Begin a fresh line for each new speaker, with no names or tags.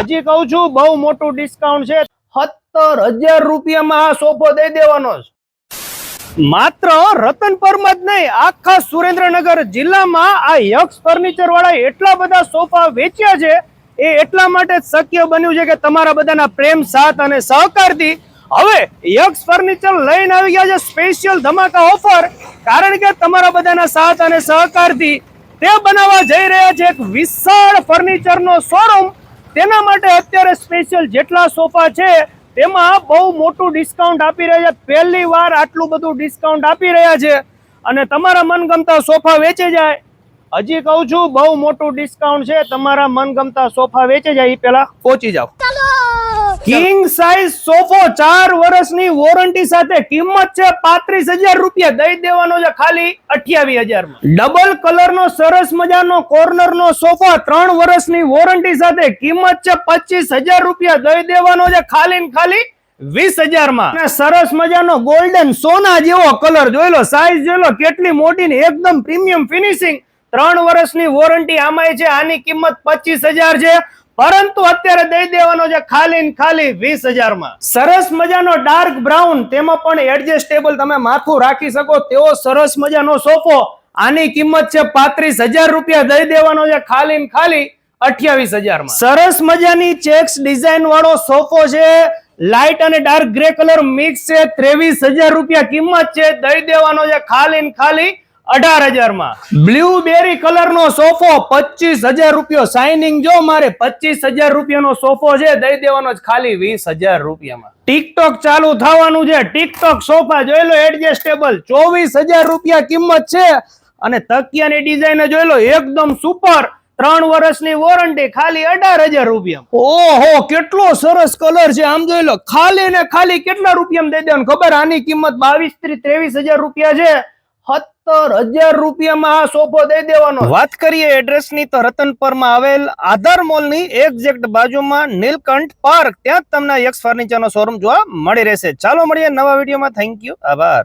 હજી કહું છું, બહુ મોટું ડિસ્કાઉન્ટ છે. સત્તર હજાર રૂપિયામાં આ સોફો દઈ દેવાનો છે. માત્ર રતનપરમાં જ નહીં, આખા સુરેન્દ્રનગર જિલ્લામાં આ યક્ષ ફર્નિચર વાળા એટલા બધા સોફા વેચ્યા છે, એ એટલા માટે શક્ય બન્યું છે કે તમારા બધાના પ્રેમ, સાથ અને સહકારથી હવે યક્ષ ફર્નિચર લઈને આવી ગયા છે સ્પેશિયલ ધમાકા ઓફર કારણ કે તમારા બધાના સાથ અને સહકારથી તે બનાવવા જઈ રહ્યા છે એક વિશાળ ફર્નિચરનો શોરૂમ તેના માટે અત્યારે સ્પેશિયલ જેટલા સોફા છે, તેમાં બહુ મોટું ડિસ્કાઉન્ટ આપી રહ્યા છે. પહેલી વાર આટલું બધું ડિસ્કાઉન્ટ આપી રહ્યા છે. અને તમારા મનગમતા સોફા વેચી જાય. હજી કહું છું, બહુ મોટું ડિસ્કાઉન્ટ છે. તમારા મનગમતા સોફા વેચી જાય એ પહેલાં. પહોંચી જાઓ. કિંગ સાઇઝ સોફો ચાર વર્ષની વોરંટી સાથે કિંમત છે પાંત્રીસ હજાર રૂપિયા. દઈ દેવાનો છે ખાલી અઠ્યાવીસ હજાર ડબલ કલર નો સરસ મજાનો કોર્નર નો સોફા ત્રણ વર્ષની વોરંટી સાથે કિંમત છે પચીસ હજાર રૂપિયા. દઈ દેવાનો છે ખાલી ને ખાલી વીસ હજારમાં અને સરસ મજાનો ગોલ્ડન સોના જેવો કલર જોઈ લો સાઈઝ જોઈ લો, કેટલી મોટી ને એકદમ પ્રીમિયમ ફિનિશિંગ ત્રણ વર્ષની વોરંટી આમાંય છે, આની કિંમત પચીસ હજાર છે. પરંતુ અત્યારે દઈ દેવાનો છે ખાલી ને ખાલી વીસ હજારમાં. સરસ મજાનો ડાર્ક બ્રાઉન, તેમાં પણ એડજસ્ટેબલ તમે માથું રાખી શકો, તેવો સરસ મજાનો સોફો. આની કિંમત છે પાંત્રીસ હજાર રૂપિયા, દઈ દેવાનો છે ખાલી ને ખાલી અઠ્યાવીસ હજારમાં. સરસ મજાની ચેક્સ ડિઝાઇન વાળો સોફો છે. લાઇટ અને ડાર્ક ગ્રે કલર મિક્સ છે, ત્રેવીસ હજાર રૂપિયા કિંમત છે, દઈ દેવાનો છે ખાલી ને ખાલી અઢાર હજારમાં. બ્લ્યુબેરી કલર નો સોફો પચીસ હજાર રૂપિયો. સાઇનિંગ જો મારે પચીસ હજાર રૂપિયાનો સોફો છે, દઈ દેવાનો જ ખાલી વીસ હજાર રૂપિયામાં. ટિકટોક ચાલુ થવાનું છે. ટિકટોક સોફા જોઈ લો એડજસ્ટેબલ ચોવીસ હજાર રૂપિયા કિંમત છે. અને તકિયાની ડિઝાઇન જોઈ લો, એકદમ સુપર ત્રણ વર્ષની વોરંટી ખાલી અઢાર હજાર રૂપિયા. ઓહો, કેટલો સરસ કલર છે. આમ જોઈ લો, ખાલી ને ખાલી કેટલા રૂપિયા દઈ દેવાનું? ખબર, આની કિંમત બાવીસથી ત્રેવીસ હજાર રૂપિયા છે. સત્તર હજાર રૂપિયામાં આ સોફો દઈ દેવાનો. વાત કરીએ એડ્રેસની તો રતનપરમાં આવેલ આધાર મોલની એક્ઝેક્ટ બાજુમાં નીલકંઠ પાર્ક. ત્યાં જ તમને એક્સ ફર્નિચર નો શોરૂમ જોવા મળી રહેશે. ચાલો મળીએ નવા વિડીયોમાં. થેન્ક યુ આભાર.